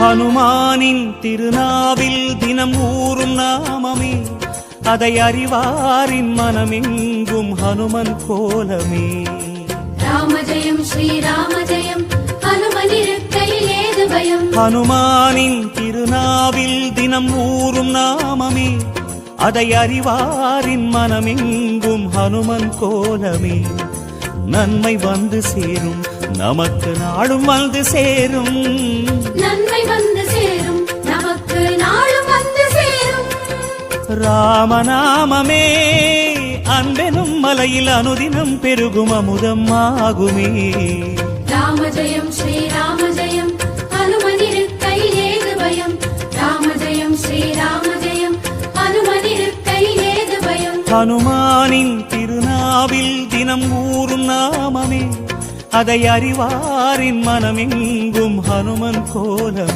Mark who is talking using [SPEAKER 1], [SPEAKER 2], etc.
[SPEAKER 1] ஹனுமானின் திருநாவில் தினம் ஊறும் நாமமே அதை அறிவாரின் மனமெங்கும் ஹனுமன் கோலமே.
[SPEAKER 2] ராம ஜெயம் ஸ்ரீராம ஜெயம் ஹனுமனிருக்கையில் ஏது பயம்?
[SPEAKER 1] ஹனுமானின் திருநாவில் தினம் ஊறும் நாமமே அதை அறிவாரின் மனமெங்கும் ஹனுமன் கோலமே. நன்மை வந்து சேரும். நமக்கு நாளும் வந்து சேரும்.
[SPEAKER 2] நன்மை வந்து சேரும். நமக்கு நாளும் வந்து சேரும்.
[SPEAKER 1] ராமநாமமே அன்பெனும் மலையில் அனுதினம் பெருகும் அமுதம் ஆகுமே.
[SPEAKER 2] ராம ஜெயம் ஸ்ரீராம ஜெயம் ஹனுமனிருக்கையில் ஏது பயம் ராம ஜெயம் ஸ்ரீராம ஜெயம் ஹனுமனிருக்கையில் ஏது பயம்
[SPEAKER 1] ஹனுமானின் திருநாவில் தினம் ஊறும் நாமமே அதை அறிவாரின் மனமெங்கும் ஹனுமன் கோலமே.